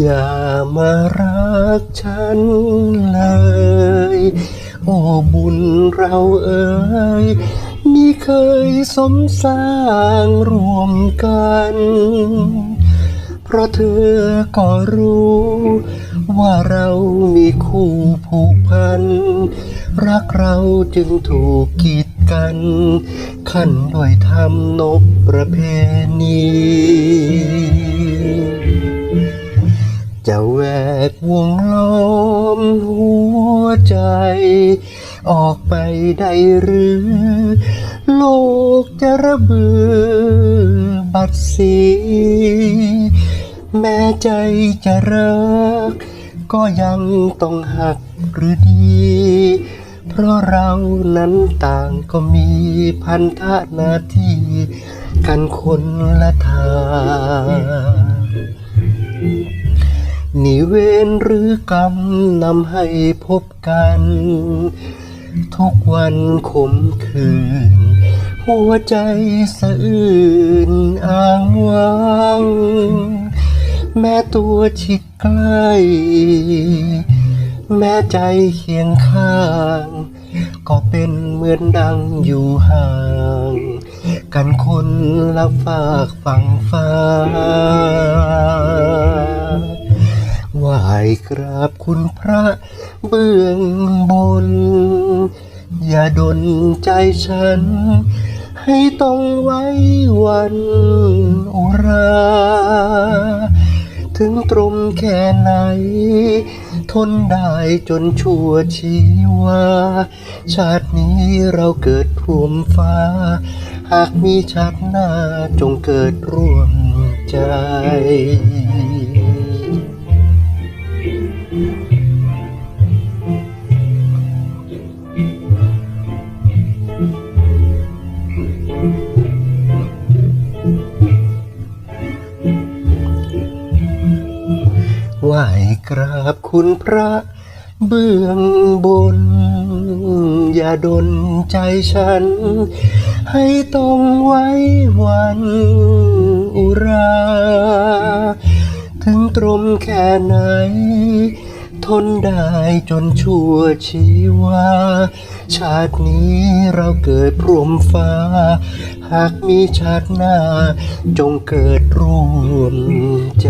อย่ามารักฉันเลย โอ้บุญเราเอ่ยมีเคยสมสร้างรวมกัน เพราะเธอก็รู้ ว่าเรามีคู่ผูกพัน รักเราจึงถูกกีดกัน ขั้นด้วยธรรมนบประเพณี กวงล้อมหัวใจ ออกไปได้หรือ โลกจะระเบือบัดสีแม้ใจจะรัก ก็ยังต้องหักหรือดี เพราะเรานั้นต่างก็มีพันธหน้าที่ กันคนละทาง เวรหรือกรรมนำให้พบกัน ทุกวันขมคืน หัวใจสะอื้นอ้างว้างแม้ตัวชิดใกล้แม้ใจเคียงข้าง ก็เป็นเหมือนดังอยู่ห่าง กันคนละฝากฝั่งฟ้า กราบคุณพระเบื้องบน อย่าดนใจฉัน ให้ต้องไว้วันอุรา ถึงตรมแค่ไหน ทนได้จนชั่วชีวา ชาตินี้เราเกิดท่วมฟ้า หากมีชาติหน้าจงเกิดร่วมใจ ไหวกราบคุณพระเบื้องบน อย่าดนใจฉัน ให้ต้องไว้วันอุรา ถึงตรมแค่ไหน ทนได้จนชั่วชีวา ชาตินี้เราเกิดพรมฟ้า หากมีชาติหน้า จงเกิดร่วมใจ